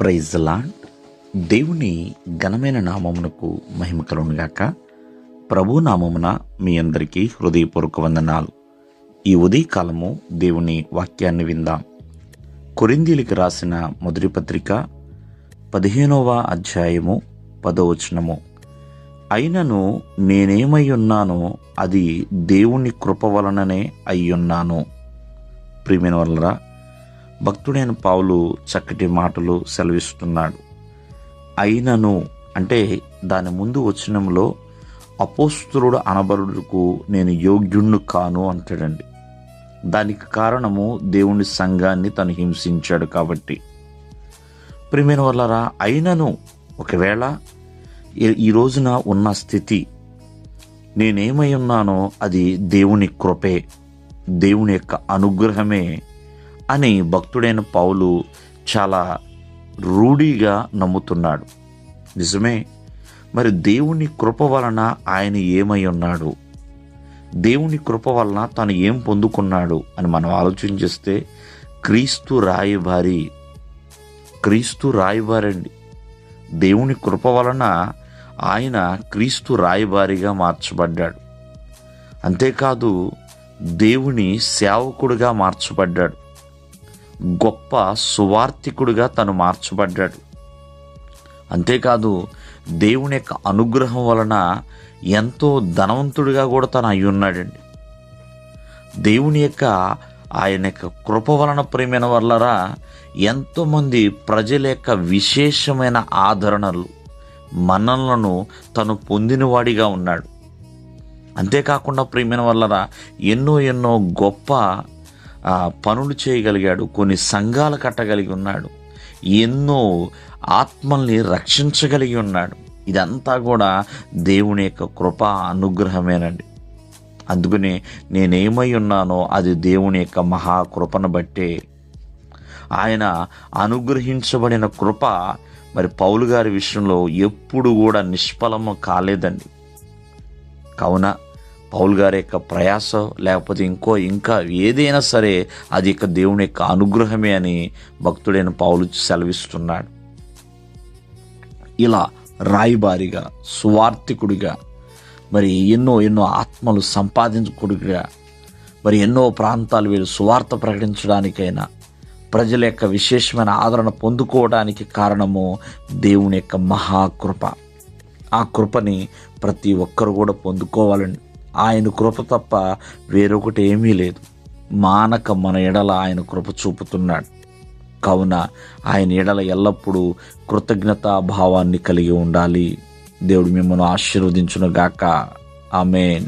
Praise lord దేవుని ఘనమైన నామమునకు మహిమ కలుగునుగాక ప్రభు నామమున మీ అందరికీ హృదయపూర్వక వందనాలు. ఈ ఉదయకాలము దేవుని వాక్యాన్ని విందాం. కొరిందీలకు రాసిన మొదటి పత్రిక పదిహేనవ అధ్యాయము పదవచనము అయినను నేనేమై ఉన్నానో అది దేవుని కృప వలననే అయ్యున్నాను. ప్రియమైన వలరా భక్తుడైన పావులు చక్కటి మాటలు సెలవిస్తున్నాడు. అయినను అంటే దాని ముందు వచనంలో అపోస్తులుడు అనబరుడుకు నేను యోగ్యుణ్ణు కాను అంటాడండి. దానికి కారణము దేవుని సంఘాన్ని తను హింసించాడు కాబట్టి. ప్రిమైన వల్లరా అయినను ఒకవేళ ఈ- ఈ రోజున ఉన్న స్థితి నేనేమై ఉన్నానో అది దేవుని కృపే దేవుని యొక్క అనుగ్రహమే అని భక్తుడైన పౌలు చాలా రూఢిగా నమ్ముతున్నాడు. నిజమే మరి దేవుని కృప వలన ఆయన ఏమై ఉన్నాడు? దేవుని కృప వలన తను ఏం పొందుకున్నాడు అని మనం ఆలోచన చేస్తే క్రీస్తు రాయబారి క్రీస్తు రాయబారండి. దేవుని కృప వలన ఆయన క్రీస్తు రాయబారిగా మార్చబడ్డాడు. అంతేకాదు దేవుని సేవకుడిగా మార్చబడ్డాడు. గొప్ప సువార్థికుడిగా తను మార్చబడ్డాడు. అంతేకాదు దేవుని యొక్క అనుగ్రహం వలన ఎంతో ధనవంతుడిగా కూడా తను అయి ఉన్నాడండి. దేవుని యొక్క ఆయన యొక్క కృప వలన ప్రేమైన వల్లరా ఎంతోమంది ప్రజల యొక్క విశేషమైన ఆదరణలు మన్ననలను తను పొందినవాడిగా ఉన్నాడు. అంతేకాకుండా ప్రేమైన వల్లరా ఎన్నో ఎన్నో గొప్ప పనులు చేయగలిగాడు కొన్ని సంఘాలు కట్టగలిగి ఉన్నాడు ఎన్నో ఆత్మల్ని రక్షించగలిగి ఉన్నాడు. ఇదంతా కూడా దేవుని యొక్క కృప అనుగ్రహమేనండి. అందుకనే నేనేమై ఉన్నానో అది దేవుని యొక్క మహాకృపను బట్టే. ఆయన అనుగ్రహించబడిన కృప మరి పౌలు గారి విషయంలో ఎప్పుడు కూడా నిష్ఫలము కాలేదండి. కావున పౌల్ గారి యొక్క ప్రయాస లేకపోతే ఇంకో ఇంకా ఏదైనా సరే అది ఇక దేవుని యొక్క అనుగ్రహమే అని భక్తుడైన పౌలు సెలవిస్తున్నాడు. ఇలా రాయిబారిగా సువార్థికుడిగా మరి ఎన్నో ఎన్నో ఆత్మలు సంపాదించుకుడిగా మరి ఎన్నో ప్రాంతాలు వీళ్ళు సువార్త ప్రకటించడానికైనా ప్రజల యొక్క విశేషమైన ఆదరణ పొందుకోవడానికి కారణము దేవుని యొక్క మహాకృప ఆ కృపని ప్రతి ఒక్కరు కూడా పొందుకోవాలని ఆయన కృప తప్ప వేరొకటి ఏమీ లేదు. మానక మన ఎడల ఆయన కృప చూపుతున్నాడు. కావున ఆయన ఎడల ఎల్లప్పుడూ కృతజ్ఞతా భావాన్ని కలిగి ఉండాలి. దేవుడు మిమ్మల్ని ఆశీర్వదించునుగాక. ఆమెన్.